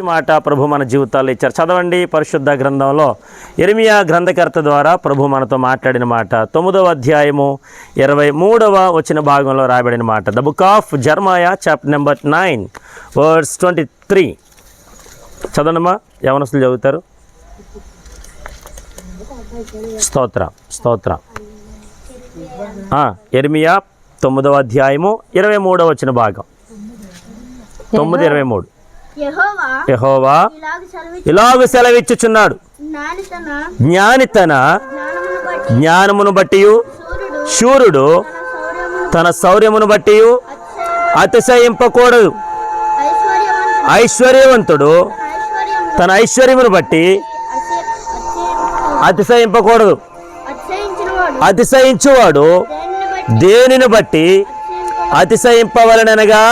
మాట ప్రభు మన జీవితాల్లో ఇచ్చారు. చదవండి పరిశుద్ధ గ్రంథంలో. ఎరిమియా గ్రంథకర్త ద్వారా ప్రభు మనతో మాట్లాడిన మాట. తొమ్మిదవ అధ్యాయము ఇరవై మూడవ వచ్చిన భాగంలో రాయబడిన మాట. The book of Jeremiah chapter number nine words twenty three చదవనమ్మా యవనస్తులు చదువుతారు. స్తోత్ర స్తోత్ర. ఎరిమియా తొమ్మిదవ అధ్యాయము ఇరవై మూడవ వచ్చిన భాగం. తొమ్మిది ఇరవై మూడు. యెహోవా ఇలాగ సెలవు ఇలాగ సెలవిచ్చుచున్నాడు. జ్ఞాని తన జ్ఞానమును బట్టి శూరుడు తన శౌర్యమును బట్టి అతిశయింపకూడదు. ఐశ్వర్యవంతుడు తన ఐశ్వర్యమును బట్టి అతిశయింపకూడదు. అతిశయించువాడు దేనిని బట్టి? అతిశయింపవలనగా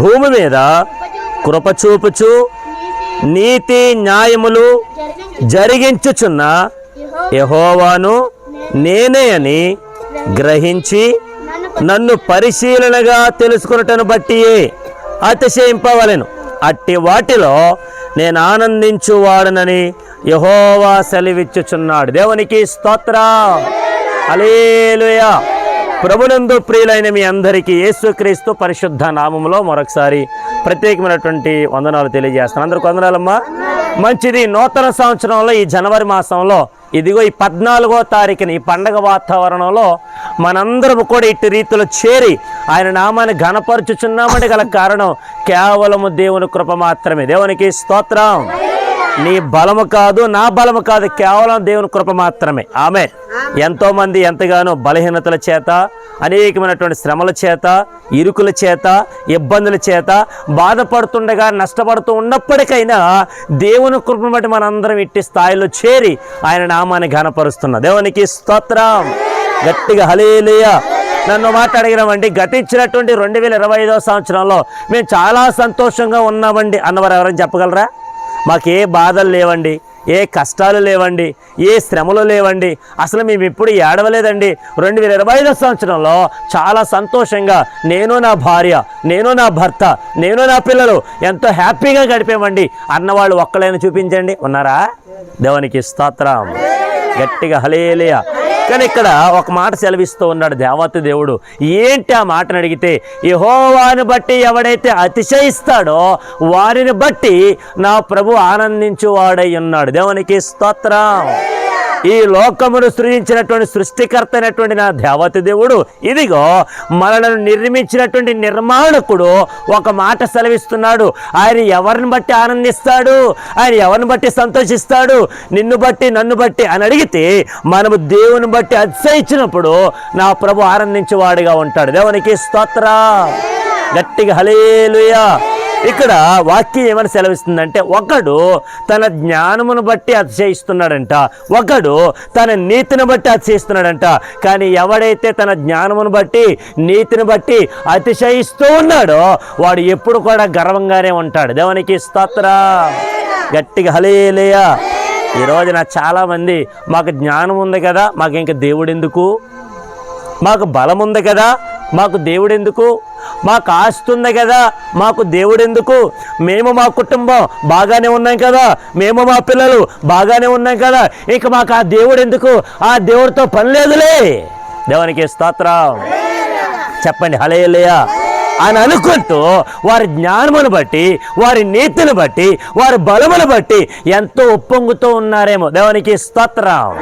భూమి మీద కృపచూపుచు నీతి న్యాయములు జరిగించుచున్న యహోవాను నేనే అని గ్రహించి నన్ను పరిశీలనగా తెలుసుకున్నటను బట్టియే అతిశయింపవలెను. అట్టి వాటిలో నేను ఆనందించువాడనని యహోవా సెలవిచ్చుచున్నాడు. దేవునికి స్తోత్ర. అలేలుయా ప్రభునందు ప్రియులైన మీ అందరికీ యేసుక్రీస్తు పరిశుద్ధ నామములో మరొకసారి ప్రత్యేకమైనటువంటి వందనాలు తెలియజేస్తాను అందరికి వందనాలమ్మా. మంచిది. నూతన సంవత్సరంలో ఈ జనవరి మాసంలో ఇదిగో ఈ పద్నాలుగో తారీఖున ఈ పండగ వాతావరణంలో మనందరం కూడా ఇట్టి రీతిలో చేరి ఆయన నామాన్ని ఘనపరుచుచున్నామంటే గల కారణం కేవలము దేవుని కృప మాత్రమే. దేవునికి స్తోత్రం. నీ బలము కాదు నా బలము కాదు కేవలం దేవుని కృప మాత్రమే. ఆమె. ఎంతో మంది ఎంతగానో బలహీనతల చేత అనేకమైనటువంటి శ్రమల చేత ఇరుకుల చేత ఇబ్బందుల చేత బాధపడుతుండగా నష్టపడుతూ ఉన్నప్పటికైనా దేవుని కృపను బట్టి మనందరం ఇట్టి స్థాయిలో చేరి ఆయన నామాన్ని ఘనపరుస్తున్నా దేవునికి స్తోత్రం. గట్టిగా హలేలుయ నన్ను మాట్లాడినామండి గతించినటువంటి రెండు వేల ఇరవై ఐదవ సంవత్సరంలో మేము చాలా సంతోషంగా ఉన్నామండి. అన్నవారు ఎవరైనా చెప్పగలరా? మాకు ఏ బాధలు లేవండి ఏ కష్టాలు లేవండి ఏ శ్రమలు లేవండి. అసలు మేము ఎప్పుడు ఏడవలేదండి. రెండు వేల ఇరవై ఐదో సంవత్సరంలో చాలా సంతోషంగా నేను నా భార్య నేను నా భర్త నేను నా పిల్లలు ఎంతో హ్యాపీగా గడిపామండి. అన్నవాళ్ళు ఒక్కలైనా చూపించండి. ఉన్నారా? దేవునికి స్తోత్రం. గట్టిగా హలేలియా కానీ ఇక్కడ ఒక మాట సెలవిస్తూ ఉన్నాడు దేవత దేవుడు. ఏంటి ఆ మాటను అడిగితే యహోవాని బట్టి ఎవడైతే అతిశయిస్తాడో వారిని బట్టి నా ప్రభు ఆనందించువాడై ఉన్నాడు. దేవునికి స్తోత్రం. ఈ లోకమును సృజించినటువంటి సృష్టికర్త అయినటువంటి నా దేవత దేవుడు. ఇదిగో మనలను నిర్మించినటువంటి నిర్మాణకుడు ఒక మాట సెలవిస్తున్నాడు. ఆయన ఎవరిని బట్టి ఆనందిస్తాడు? ఆయన ఎవరిని బట్టి సంతోషిస్తాడు? నిన్ను బట్టి నన్ను బట్టి అని అడిగితే మనము దేవుని బట్టి అతిశయించినప్పుడు నా ప్రభు ఆనందించేవాడిగా ఉంటాడు. దేవునికి స్తోత్ర. గట్టిగా హలేలుయా ఇక్కడ వాక్యం ఏమని సెలవిస్తుందంటే ఒకడు తన జ్ఞానమును బట్టి అతిశయిస్తున్నాడంట ఒకడు తన నీతిని బట్టి అతిశయిస్తున్నాడంట కానీ ఎవడైతే తన జ్ఞానమును బట్టి నీతిని బట్టి అతిశయిస్తూ ఉన్నాడో వాడు ఎప్పుడు కూడా గర్వంగానే ఉంటాడు. దేవునికి స్తోత్రా. గట్టిగా హలేలేయా ఈ రోజున చాలామంది మాకు జ్ఞానం ఉంది కదా మాకు ఇంకా దేవుడు ఎందుకు మాకు బలం ఉంది కదా మాకు దేవుడెందుకు? మాకు ఆస్తుంది ఉంది కదా మాకు దేవుడెందుకు? మేము మా కుటుంబం బాగానే ఉన్నాం కదా మేము మా పిల్లలు బాగానే ఉన్నాం కదా ఇక మాకు ఆ దేవుడెందుకు? ఆ దేవుడితో పని లేదులే. దేవునికి స్తోత్రం. చెప్పండి హలేలుయా అని అనుకుంటూ వారి జ్ఞానమును బట్టి వారి నీతిని బట్టి వారి బలమును బట్టి ఎంతో ఉప్పొంగుతూ ఉన్నారేమో. దేవునికి స్తోత్రం.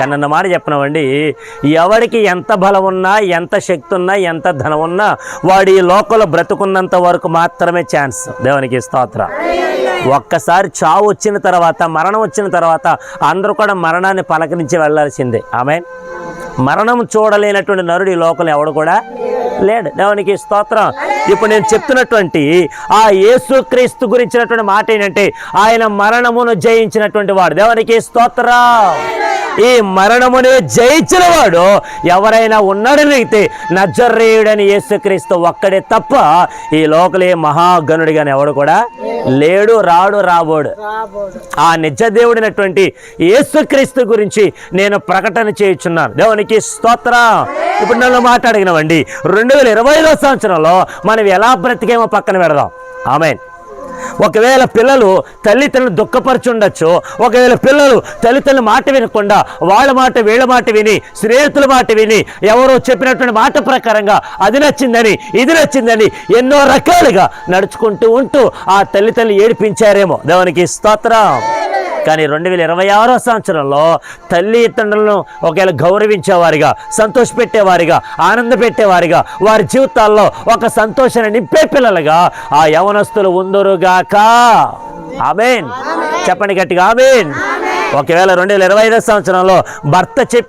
కానీ అన్న మాట చెప్పినామండి ఎవరికి ఎంత బలం ఉన్నా ఎంత శక్తి ఉన్నా ఎంత ధనం ఉన్నా వాడి ఈ లోకంలో బ్రతుకున్నంత వరకు మాత్రమే ఛాన్స్ దేవునికి స్తోత్ర. ఒక్కసారి చావు వచ్చిన తర్వాత మరణం వచ్చిన తర్వాత అందరూ కూడా మరణాన్ని పలకరించి వెళ్ళాల్సిందే. ఆమె మరణం చూడలేనటువంటి నరుడు ఈ లోకంలో ఎవడు కూడా లేడు. దేవునికి స్తోత్రం. ఇప్పుడు నేను చెప్తున్నటువంటి ఆ యేసుక్రీస్తు గురించినటువంటి మాట ఏంటంటే ఆయన మరణమును జయించినటువంటి వాడు. దేవునికి స్తోత్రం. ఈ మరణమునే జయించిన వాడు ఎవరైనా ఉన్నాడని అయితే యేసుక్రీస్తు ఒక్కడే తప్ప ఈ లోకలే మహాగణుడిగాని ఎవడు కూడా లేడు రాడు రాబోడు. ఆ నిజ దేవుడినటువంటి యేసుక్రీస్తు గురించి నేను ప్రకటన చేయుచున్నాను. దేవునికి స్తోత్రం. ఇప్పుడు నన్ను మాట్లాడినవండి. రెండు వేల ఇరవై సంవత్సరంలో మనం ఎలా బ్రతికేమో పక్కన పెడదాం. ఆమె ఒకవేళ పిల్లలు తల్లిదండ్రులు దుఃఖపరచుండొచ్చు ఒకవేళ పిల్లలు తల్లిదండ్రుల మాట వినకుండా వాళ్ళ మాట వీళ్ళ మాట విని స్నేహితుల మాట విని ఎవరో చెప్పినటువంటి మాట ప్రకారంగా అది నచ్చిందని ఇది నచ్చిందని ఎన్నో రకాలుగా నడుచుకుంటూ ఉంటూ ఆ తల్లిదండ్రులు ఏడిపించారేమో. దేవునికి స్తోత్రం. కానీ రెండు వేల ఇరవై ఆరో సంవత్సరంలో తల్లిదండ్రులను ఒకవేళ గౌరవించేవారిగా సంతోషపెట్టేవారిగా ఆనంద పెట్టేవారిగా వారి జీవితాల్లో ఒక సంతోషాన్ని నింపే పిల్లలుగా ఆ యవనస్తులు ఉందరుగాక ఆమెన్. చెప్పండి గట్టిగా ఆమెన్. ఒకవేళ రెండు వేల ఇరవై ఐదో సంవత్సరంలో భర్త చెప్పిన